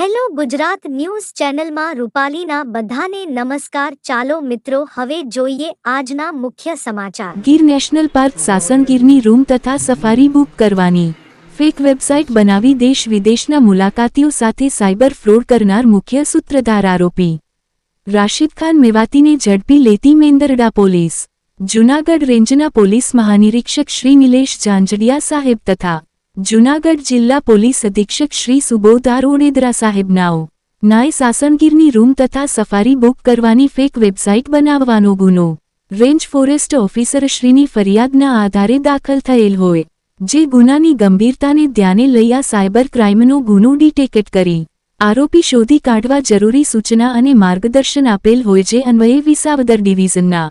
Hello Gujarat news ચેનલમાં રૂપાલીના બધાને નમસ્કાર. ચાલો મિત્રો, હવે જોઈએ આજના મુખ્ય સમાચાર. ગીર નેશનલ પાર્ક સાસણગીરની રૂમ તથા સફારી બુક કરવાની. ફેક વેબસાઇટ બનાવી દેશ વિદેશના મુલાકાતીઓ સાથે સાયબર ફ્રોડ કરનાર મુખ્ય સૂત્રધાર આરોપી. રાશિદ ખાન મેવાતીને ઝડપી લેતી મેંદરડા પોલીસ. જૂનાગઢ રેન્જના પોલીસ મહાનિરીક્ષક શ્રી નિલેશ ઝાંઝડિયા સાહેબ તથા જૂનાગઢ જિલ્લા પોલીસ અધિક્ષક શ્રી સુબોધાર ઓડેદરા સાહેબ નાઓ નાય સાસણગીરની રૂમ તથા સફારી બુક કરવાની ફેક વેબસાઇટ બનાવવાનો ગુનો. રેન્જ ફોરેસ્ટ ઓફિસર શ્રીની ફરિયાદના આધારે દાખલ થયેલ હોય, જે ગુનાની ગંભીરતાને ધ્યાને લઈ આ સાયબર ક્રાઇમનો ગુનો ડિટેક્ટ કરી. આરોપી શોધી કાઢવા જરૂરી સૂચના અને માર્ગદર્શન આપેલ હોય જે અન્વયે વિસાવદર ડિવિઝનના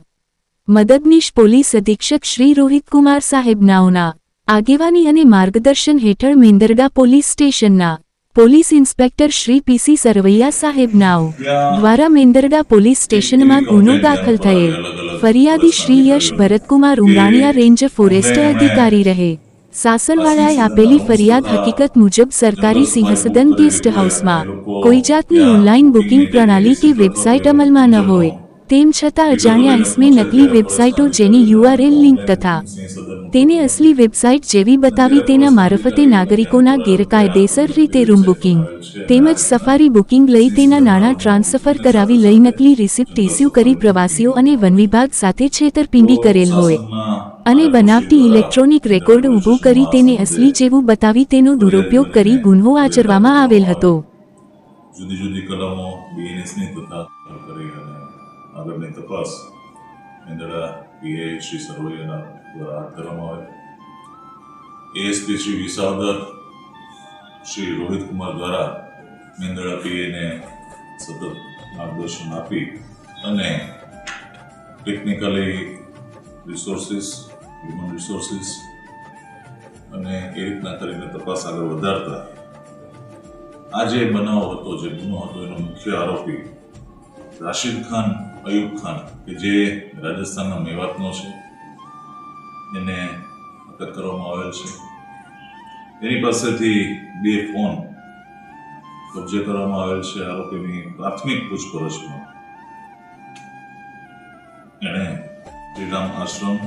મદદનીશ પોલીસ અધિક્ષક શ્રી રોહિતકુમાર સાહેબ નાઓના આગેવાની અને માર્ગદર્શન હેઠળ મેંદરડા પોલીસ સ્ટેશનના police inspector Shri PC Sarvaiya સાહેબ નાવ દ્વારા મેંદરડા પોલીસ સ્ટેશનમાં ગુનો દાખલ થયેલ. ફરિયાદી શ્રી યશ ભરતકુમાર રૂંગાણીયા રેન્જ ફોરેસ્ટ અધિકારી રહે. સાસરવાળાએ આપેલી ફરિયાદ હકીકત મુજબ સરકારી સિંહસદન ગેસ્ટ હાઉસમાં કોઈ જાતની ઓનલાઈન બુકિંગ પ્રણાલી કે વેબસાઇટ અમલમાં ન હોય. તેમ છતાં અજાણ્યા ઇસમે નકલી વેબસાઇટો જેની યુઆરએલ લિંક તથા તેને અસલી વેબસાઇટ જેવી બતાવી તેના મારફતે નાગરિકોના ગેરકાયદેસર રીતે રૂમ બુકિંગ તેમજ સફારી બુકિંગ લઈ તેના નાણાં ટ્રાન્સફર કરાવી લઈ નકલી રિસિપ્ટ ઇસ્યુ કરી પ્રવાસીઓ અને વન વિભાગ સાથે છેતરપિંડી કરેલ હોય. અને બનાવટી ઇલેક્ટ્રોનિક રેકોર્ડ ઊભું કરી તેને અસલી જેવું બતાવી તેનો દુરુપયોગ કરી ગુન્હો આચરવામાં આવેલ હતો. જુદી જુદી કલમો બીએનએસની તથા આગળની તપાસ મેંદડા પીએ શ્રી સરવૈયાના દ્વારા હાથ ધરવામાં આવે એએસપી શ્રી વિસાવદર શ્રી રોહિત દ્વારા મેંદડા પીએને સતત માર્ગદર્શન આપી અને ટેકનિકલી રિસોર્સિસ હ્યુમન રિસોર્સિસ અને એ રીતના કરીને તપાસ આગળ વધારતા. આ જે બનાવ હતો, જે ગુનો હતો, એનો મુખ્ય આરોપી રાશિદ ખાન અયુબ ખાન કે જે રાજસ્થાનના મેવાતનો છે, એને અટક કરવામાં આવેલ છે. એની પાસેથી બે ફોન કબજે કરવામાં આવેલ છે. આરોપીની પ્રાથમિક પૂછપરછમાં એણે શ્રીરામ આશ્રમ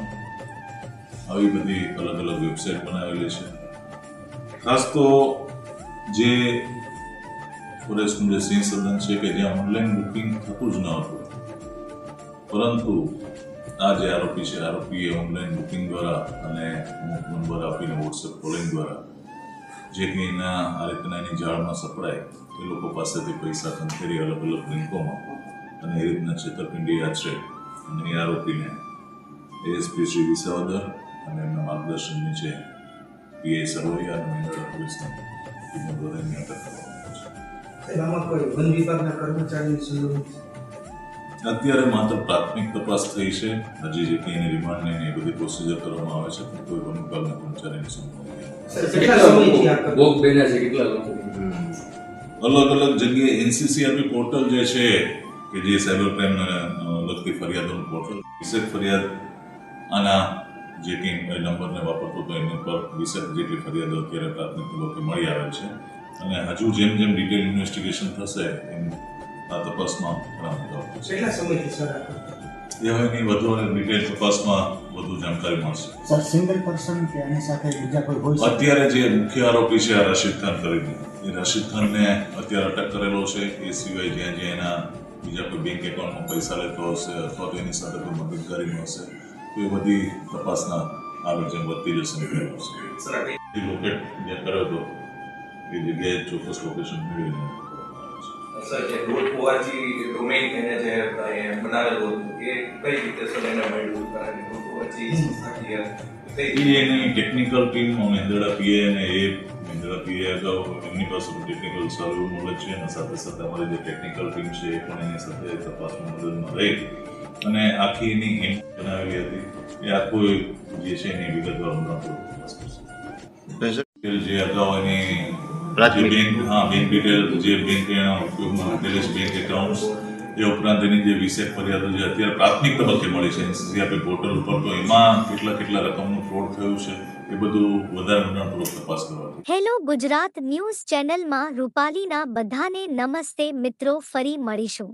આવી બધી અલગ અલગ વેબસાઇટ બનાવેલી છે. ખાસ તો જે ફોરેસ્ટનું જે સિંહ સદન છે કે જ્યાં ઓનલાઈન બુકિંગ થતું જ ન હતું. પરંતુ આ જે આરોપી છે, આરોપીએ ઓનલાઈન બુકિંગ દ્વારા અને અમુક નંબર આપીને વોટ્સએપ કોલિંગ દ્વારા જે કંઈ એના આ રીતના એની જાળમાં સપડાય, એ લોકો પાસેથી પૈસા ખંખેરી અલગ અલગ બેંકોમાં અને એ રીતના છેતરપિંડી આચરે. અને એ આરોપીને એએસપી શ્રી વિસાવદર અને એમના માર્ગદર્શન નીચે પીએ સરવૈયા અને મેંદડા પોલીસના ટીમો દ્વારા એની અટક કરવામાં આવી છે સાહેબ, આમાં કોઈ વન વિભાગના કર્મચારીની સંડોવણી અત્યારે માત્ર પ્રાથમિક તપાસ થઈ છે. હજી જે કંઈ એની રિમાન્ડની એ બધી પ્રોસિજર કરવામાં આવે છે પણ કોઈ વન વિભાગના કર્મચારીની સંપર્ક કેટલા સમયથી આ ભોગ બન્યા છે કેટલા લોકો? અલગ અલગ જગ્યાએ એનસીસીઆરપી પોર્ટલ જે છે કે જે સાયબર ક્રાઇમ લગતી ફરિયાદોનું પોર્ટલ. વિશેષ ફરિયાદ આના જે કંઈ નંબરને વાપરતો હતો એની પર વિશેષ જેટલી ફરિયાદો અત્યારે પ્રાથમિક તબક્કે મળી આવેલ છે. અને હજુ જેમ જેમ ડિટેલ ઇન્વેસ્ટિગેશન થશે એમ આ તપાસમાં ઘણા કેટલા સમયથી સર એ હવે વધુ અને ડિટેલ તપાસમાં વધુ જાણકારી મળશે. સર સિંગલ પર્સન કે એની સાથે બીજા કોઈ હોય અત્યારે જે મુખ્ય આરોપી છે આ રશીદ ખાન કરીને. એ રશીદ ખાનને અત્યારે અટક કરેલો છે એ સિવાય જ્યાં જ્યાં એના બીજા કોઈ બેંક એકાઉન્ટમાં પૈસા લેતો હશે અથવા તો એની સાથે કોઈ મદદગારીનું હશે તો એ બધી તપાસના આગળ જેમ વધતી જશે લોકેટ જે કર્યો હતો એ જગ્યાએ ચોક્કસ લોકેશન મેળવીને કરવામાં આવે છે સર જે ડોટ ઓઆરજી ડોમેઇન એને જે બનાવેલું એ કઈ રીતે સર એને મળ્યું કારણ કે ડોટ ઓઆરજી સંસ્થાકીય એની ટેકનિકલ ટીમ મેંદડા પીએ અને એ મેંદડા પીએ અગાઉ એમની પાસે ટેકનિકલ સારું નોલેજ છે અને સાથે સાથે અમારી જે ટેકનિકલ ટીમ છે એ પણ એની સાથે તપાસમાં મદદમાં રહી અને આખી એની એમ બનાવેલી હતી એ આખું જે છે એની વિગતવાર જે અગાઉ એની જે બેંક હા બેંક ડિટેલ જે બેંક એના ઉપયોગમાં લીધેલી છે બેંક એકાઉન્ટ્સ એ ઉપરાંત એની જે વીસેક ફરિયાદો જે અત્યારે પ્રાથમિક તબક્કે મળી છે એનસીસીઆરપી પોર્ટલ ઉપર તો એમાં કેટલા કેટલા રકમનું ફ્રોડ થયું છે એ બધું વધારે ઊંડાણપૂર્વક તપાસ કરવા હેલો ગુજરાત ન્યૂઝ ચેનલમાં રૂપાલીના બધાને નમસ્તે મિત્રો ફરી મળીશું.